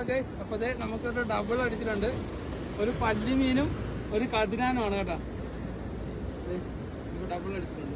Hello guys അപ്പൊ അതെ നമുക്കൊരു ഡബിൾ അടിച്ചിട്ടുണ്ട്. ഒരു പല്ലി മീനും ഒരു കതിരാനുമാണ് കേട്ടോ. ഡബിൾ അടിച്ചിട്ടുണ്ട്.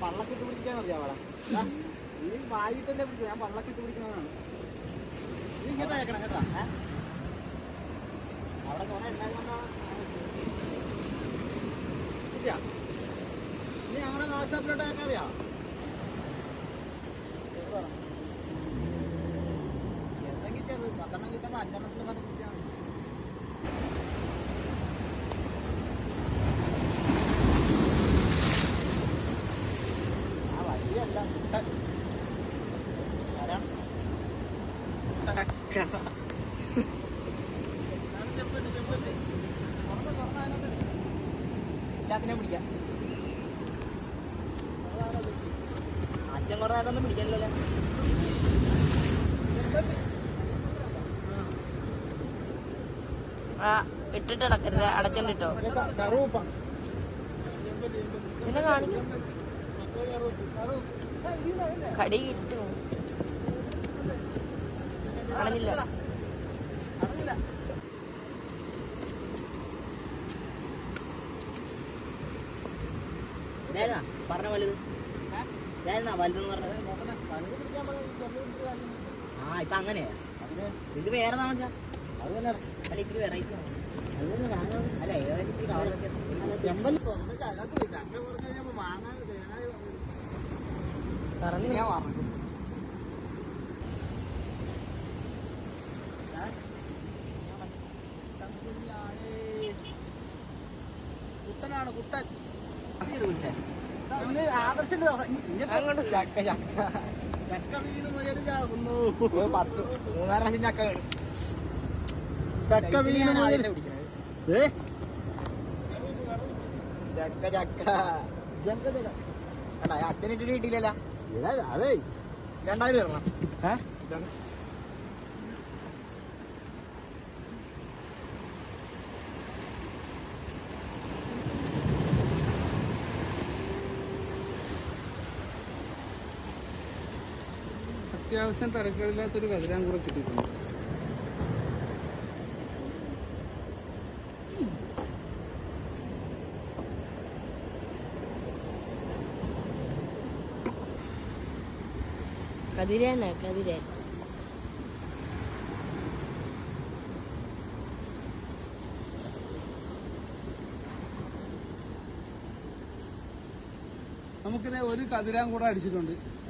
പള്ളക്കിട്ട് പിടിക്കാൻ അറിയാം നീ വായിട്ടല്ലേ പിടിക്കുക ഞാൻ പള്ളക്കിട്ട് പിടിക്കുന്നതാണ്. നീ ഇങ്ങോട്ട് കേക്കണം കേട്ടാ? അവിടെ കുറെ കിട്ടിയാ നീ ഞങ്ങളുടെ വാട്സാപ്പിലോട്ട് കേക്കറിയാ എന്തെങ്കിലും ചെറു പത്തെണ്ണം കിട്ടുമ്പോ അഞ്ചെണ്ണത്തിന് വന്ന് എല്ലാത്തിനെയും പിടിക്കാം. അച്ഛൻ കുറേ ആയിട്ടൊന്നും പിടിക്കാനില്ലല്ലോ. ആ ഇട്ടിട്ട് അടക്കരുത് അടച്ചിട്ടോ എന്നെ കാണിക്കും. കടി കിട്ടും. ഇതായിരുന്നാ? പറഞ്ഞ വലുത്. വലുതെന്ന് പറഞ്ഞത്? ആ ഇപ്പൊ അങ്ങനെയാ ഇത്. വേറെ താമസാ അത് തന്നെ അല്ല ഇത്തിരി വെറൈറ്റി അല്ല ഏകദേശം ഇത്തിരി കവറൊക്കെ ചെമ്പൽ പറഞ്ഞു ഞാൻ പറഞ്ഞു കുട്ടനാണ് കുട്ടൻ. ആദർശന്റെ അങ്ങോട്ട് ചക്ക ചക്ക ചക്ക. വീണ് മുയൽ ചാകുന്നു പത്ത് മൂന്നാൽ പ്രാവശ്യം ചക്ക വീണു. ചക്ക വീണ് ചക്ക അച്ഛനിട്ടിട്ട് കിട്ടിയില്ലല്ലോ. അതെ? രണ്ടായിരം വരണം ഏഹ് അത്യാവശ്യം തിരക്കേടില്ലാത്തൊരു കതിരാൻ കൂടെ കിട്ടിയിട്ടുണ്ട്. കതിരേനാ കതിരേ. നമുക്കിത് ഒരു കതിരാൻ കൂടെ അടിച്ചിട്ടുണ്ട്.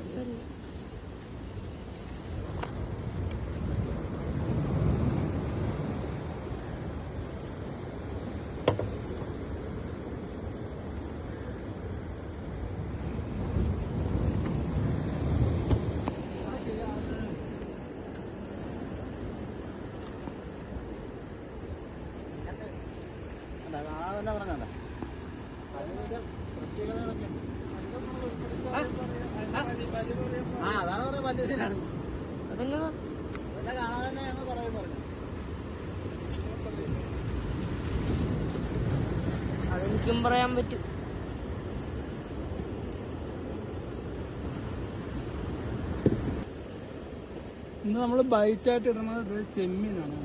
അതെല്ലാം. കാണാതെ തന്നെ ഞങ്ങൾ പറഞ്ഞു. അതെനിക്കും പറയാൻ പറ്റും. ഇന്ന് നമ്മൾ ബൈറ്റായിട്ട് ഇടുന്നത് ഇത് ചെമ്മീനാണ്.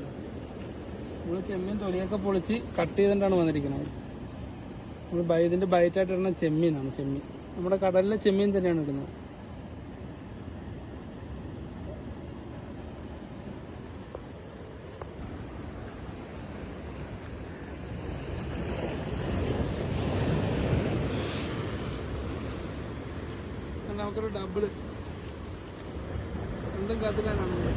നമ്മൾ ചെമ്മീൻ തൊലിയൊക്കെ പൊളിച്ച് കട്ട് ചെയ്തിട്ടാണ് വന്നിരിക്കുന്നത്. നമ്മൾ ബൈ ഇതിന്റെ ബൈറ്റായിട്ട് ഇടുന്ന ചെമ്മീനാണ് ചെമ്മീൻ. നമ്മുടെ കടലിലെ ചെമ്മീൻ തന്നെയാണ് ഇടുന്നത്. ഡബിൾ രണ്ടും കതിരാനാണ്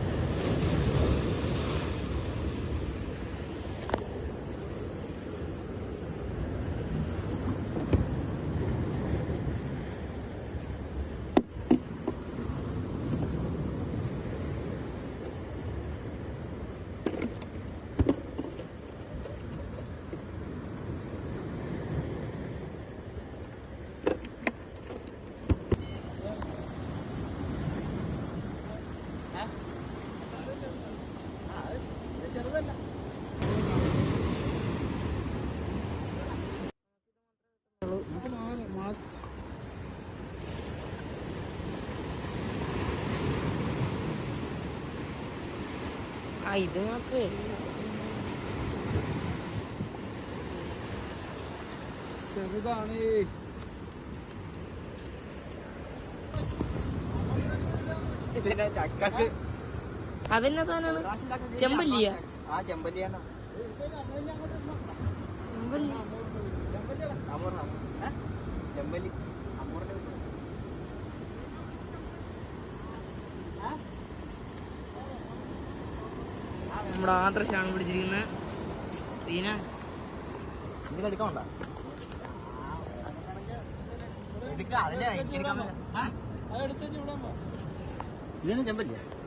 ചെറുതല്ല. ആ ഇത് മാത്രമേ ചെറുതാണ്. ഇതിന്റെ ചക്കക്ക് അതെന്നാ സാധനമാണ് ചെമ്പല്ലിയാ? ചെമ്പല്ലി? ചെമ്പല്ലി. നമ്മുടെ ആദർശാണ് പിടിച്ചിരിക്കുന്നത് സീന? പോ. ഇതിന് ചെമ്പല്ലിയാ?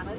അത്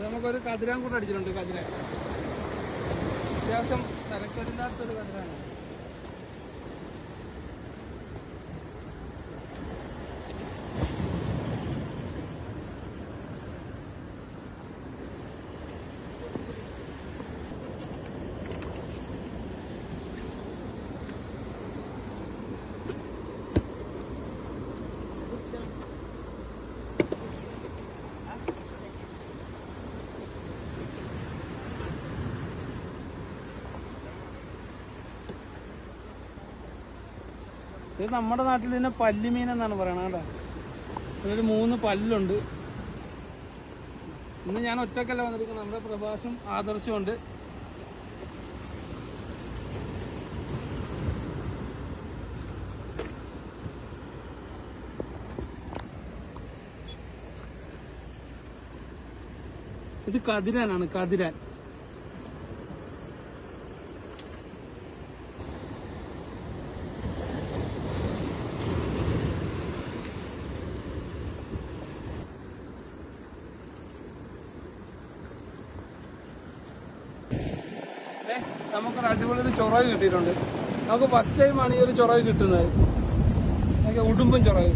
നമുക്കൊരു കതിരാൻ കൂടെ അടിച്ചിട്ടുണ്ട് കതിര അത്യാവശ്യം തലക്കടില്ലാത്തൊരു കതിരാണ് ഇത് നമ്മുടെ നാട്ടിൽ ഇതിനെ പല്ലിമീൻ എന്നാണ് പറയണത് കേട്ടോ. ഇതിൽ മൂന്ന് പല്ലുണ്ട്. ഇന്ന് ഞാൻ ഒറ്റക്കല്ല വന്നിരിക്കുന്നത്. നമ്മുടെ പ്രഭാഷം ആദർശമുണ്ട് ഇത് കതിരാനാണ് കതിരാൻ. നമുക്കൊരു അടിപൊളി ചൊറവ് കിട്ടിയിട്ടുണ്ട്. നമുക്ക് ഫസ്റ്റ് ടൈമാണ് ഈ ഒരു ചൊറവ് കിട്ടുന്നത്. ഉടുമ്പും ചൊറവ്.